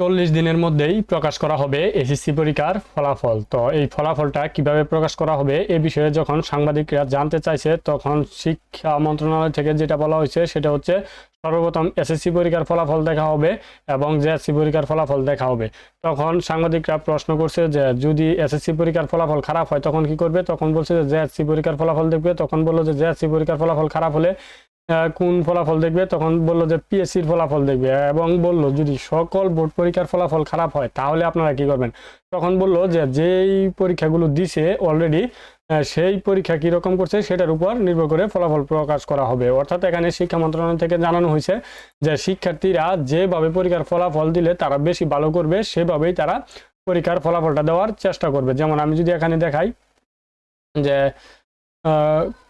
চল্লিশ দিনের মধ্যেই প্রকাশ করা হবে এসএসসি পরীক্ষার ফলাফল। তো এই ফলাফলটা কীভাবে প্রকাশ করা হবে এ বিষয়ে যখন সাংবাদিকরা জানতে চাইছে, তখন শিক্ষা মন্ত্রণালয় থেকে যেটা বলা হয়েছে, সেটা হচ্ছে সর্বপ্রথম এসএসসি পরীক্ষার ফলাফল দেখা হবে এবং জেএসসি পরীক্ষার ফলাফল দেখা হবে। তখন সাংবাদিকরা প্রশ্ন করছে যে, যদি এসএসসি পরীক্ষার ফলাফল খারাপ হয় তখন কি করবে? তখন বলছে যে, জেএসসি পরীক্ষার ফলাফল দেখবে। তখন বলল যে, জেএসসি পরীক্ষার ফলাফল খারাপ হলে কোন ফলাফল দেখবে, তখন বলল যে পিএসসির ফলাফল দেখবে এবং বলল যদি সকল বোর্ড পরীক্ষার ফলাফল খারাপ হয়, তাহলে আপনারা কি করবেন? তখন বলল যে যেই পরীক্ষাগুলো দিছে অলরেডি সেই পরীক্ষা কীরকম করছে, সেটার উপর নির্ভর করে ফলাফল প্রকাশ করা হবে। অর্থাৎ এখানে শিক্ষা মন্ত্রণালয় থেকে জানানো হয়েছে যে শিক্ষার্থীরা যেভাবে পরীক্ষার ফলাফল দিলে তারা বেশি ভালো করবে, সেভাবেই তারা পরীক্ষার ফলাফলটা দেওয়ার চেষ্টা করবে। যেমন আমি যদি এখানে দেখাই যে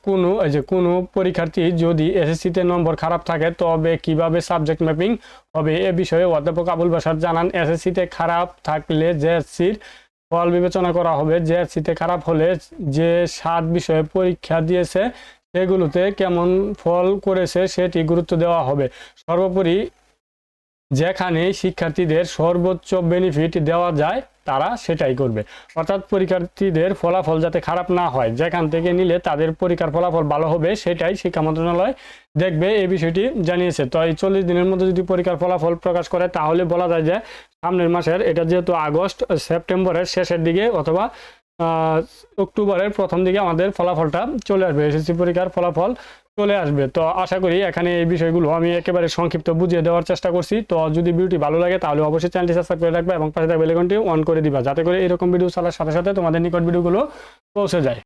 কোনো যে কোনো পরীক্ষার্থী যদি এসএসসিতে নম্বর খারাপ থাকে, তবে কীভাবে সাবজেক্ট ম্যাপিং হবে এ বিষয়ে অধ্যাপক আবুল বাসার জানান এসএসসিতে খারাপ থাকলে জেএসসির ফল বিবেচনা করা হবে। জেএসসিতে খারাপ হলে যে সাত বিষয়ে পরীক্ষা দিয়েছে, সেগুলোতে কেমন ফল করেছে সেটি গুরুত্ব দেওয়া হবে। সর্বোপরি যেখানে শিক্ষার্থীদের সর্বোচ্চ বেনিফিট দেওয়া যায় তারা সেটাই করবে। অর্থাৎ পরীক্ষার্থীদের ফলাফল যাতে খারাপ না হয়, যেখান থেকে নিলে তাদের পরীক্ষার ফলাফল ভালো হবে, সেটাই শিক্ষা মন্ত্রণালয় দেখবে, এই বিষয়টি জানিয়েছে। তো এই চল্লিশ দিনের মধ্যে যদি পরীক্ষার ফলাফল প্রকাশ করে, তাহলে বলা যায় যে সামনের মাসের, এটা যেহেতু আগস্ট, সেপ্টেম্বরের শেষের দিকে অথবা অক্টোবরের প্রথম দিকে আমাদের ফলাফলটা চলে আসবে। এসএসসি পরীক্ষার ফলাফল চলে আসবে। তো আশা করি এখানে এই বিষয়গুলো আমি একেবারে সংক্ষিপ্ত বুঝিয়ে দেওয়ার চেষ্টা করছি। তো যদি ভিডিওটি ভালো লাগে তাহলে অবশ্যই চ্যানেলটি সাবস্ক্রাইব করে রাখবে এবং পাশে থাকা বেলেকনটি অন করে দিবা। যাতে করে এরকম ভিডিও চালার সাথে সাথে তোমাদের নিকট ভিডিওগুলো পৌঁছে যায়।